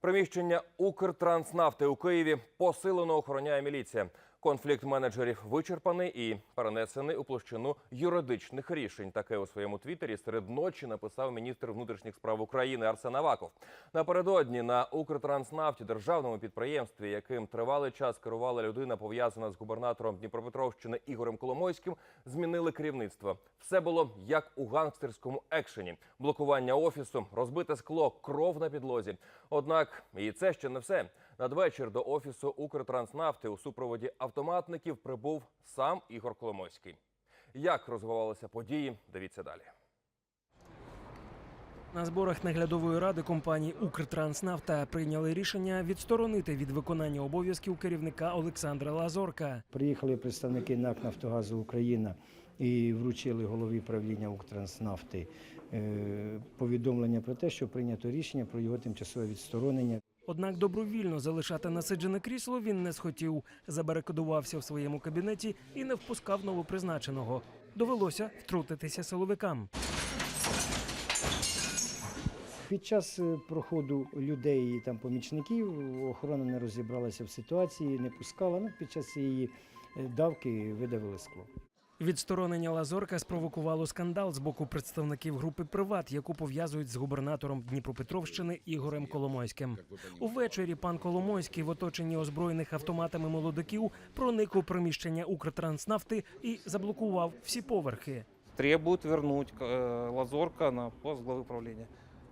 Приміщення Укртранснафти у Києві посилено охороняє міліція. Конфлікт менеджерів вичерпаний і перенесений у площину юридичних рішень. Таке у своєму твіттері серед ночі написав міністр внутрішніх справ України Арсен Аваков. Напередодні на Укртранснафті, державному підприємстві, яким тривалий час керувала людина, пов'язана з губернатором Дніпропетровщини Ігорем Коломойським, змінили керівництво. Все було як у гангстерському екшені: блокування офісу, розбите скло, кров на підлозі. Однак і це ще не все. Надвечір до офісу Укртранснафти у супроводі автоматників прибув сам Ігор Коломойський. Як розвивалися події? Дивіться далі. На зборах наглядової ради компанії Укртранснафта прийняли рішення відсторонити від виконання обов'язків керівника Олександра Лазорка. Приїхали представники НАК «Нафтогазу Україна і вручили голові правління Укртранснафти е, повідомлення про те, що прийнято рішення про його тимчасове відсторонення. Однак добровільно залишати насиджене крісло він не схотів. Забарикадувався в своєму кабінеті і не впускав новопризначеного. Довелося втрутитися силовикам. Під час е, проходу людей і там помічників охорона не розібралася в ситуації, не пускала. Ну, під час цієї е, давки видавили скло. Відсторонення Лазорка спровокувало скандал з боку представників групи Приват, яку пов'язують з губернатором Дніпропетровщини Ігорем Коломойським. Увечері пан Коломойський в оточенні озброєних автоматами молодиків проник у приміщення Укртранснафти і заблокував всі поверхи. требует вернуть э, Лазорка на пост главы правления.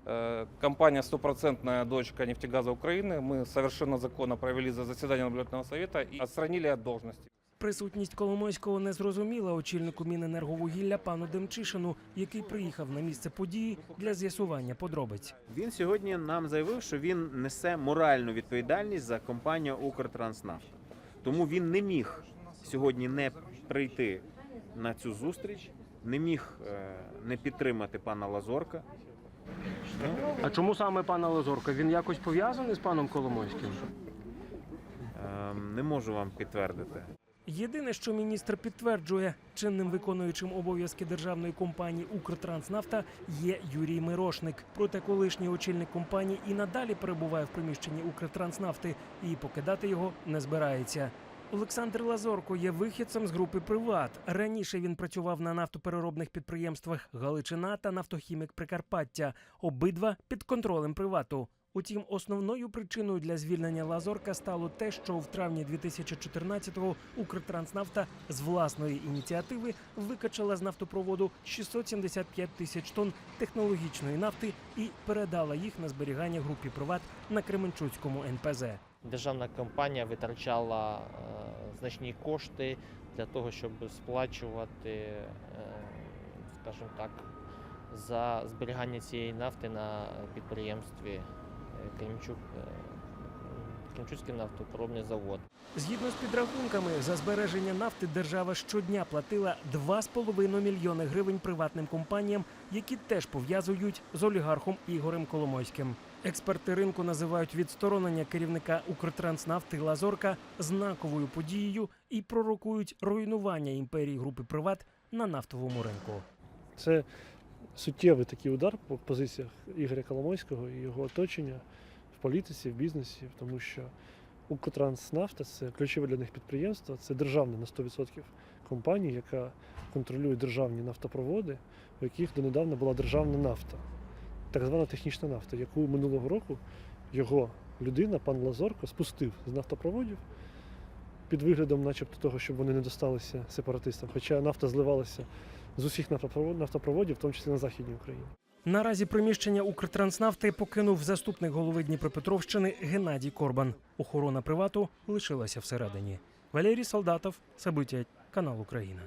Э, Компания стопроцентная дочка нефтегаза Украины. Мы совершенно законно провели за заседание наблюдательного совета и отстранили от должности. Присутність Коломойського не зрозуміла очільнику Міненерговугілля пану Демчишину, який приїхав на місце події для з'ясування подробиць. Він сьогодні нам заявив, що він несе моральну відповідальність за компанію Укртранснафт. Тому він не міг сьогодні не прийти на цю зустріч, не міг е, не підтримати пана Лазорка. А чому саме пана Лазорка? Він якось пов'язаний з паном Коломойським? Е, Не можу вам підтвердити. Єдине, що міністр підтверджує, чинним виконуючим обов'язки державної компанії Укртранснафта є Юрій Мирошник. Проте колишній очільник компанії і надалі перебуває в приміщенні Укртранснафти і покидати його не збирається. Олександр Лазорко є вихідцем з групи Приват. Раніше він працював на нафтопереробних підприємствах Галичина та Нафтохімік Прикарпаття. Обидва під контролем привату. Утім, основною причиною для звільнення Лазорка стало те, що в травні 2014-го Укртранснафта з власної ініціативи викачала з нафтопроводу 675 тисяч тонн технологічної нафти і передала їх на зберігання групі Приват на Кременчуцькому НПЗ. державна компанія витрачала е, значні кошти для того, щоб сплачувати, е, скажімо так, за зберігання цієї нафти на підприємстві Кремчук, е, Кремчуцький нафтопереробний завод. Згідно з підрахунками, за збереження нафти держава щодня платила 2,5 мільйони гривень приватним компаніям, які теж пов'язують з олігархом Ігорем Коломойським. Експерти ринку називають відсторонення керівника Укртранснафти Лазорка знаковою подією і пророкують руйнування імперії групи Приват на нафтовому ринку. Це суттєвий такий удар по позиціях Ігоря Коломойського і його оточення в політиці, в бізнесі, тому що Укртранснафта це ключове для них підприємство, це державна на 100% компанія, яка контролює державні нафтопроводи, у яких донедавна була державна нафта, так звана технічна нафта, яку минулого року його людина, пан Лазорко, спустив з нафтопроводів під виглядом, начебто, того, щоб вони не досталися сепаратистам. Хоча нафта зливалася з усіх нафтопровод- нафтопроводів, в тому числі на Західній Україні. Наразі приміщення Укртранснафти покинув заступник голови Дніпропетровщини Геннадій Корбан. Охорона привату лишилася всередині. Валерій Солдатов, Сабитя канал Україна.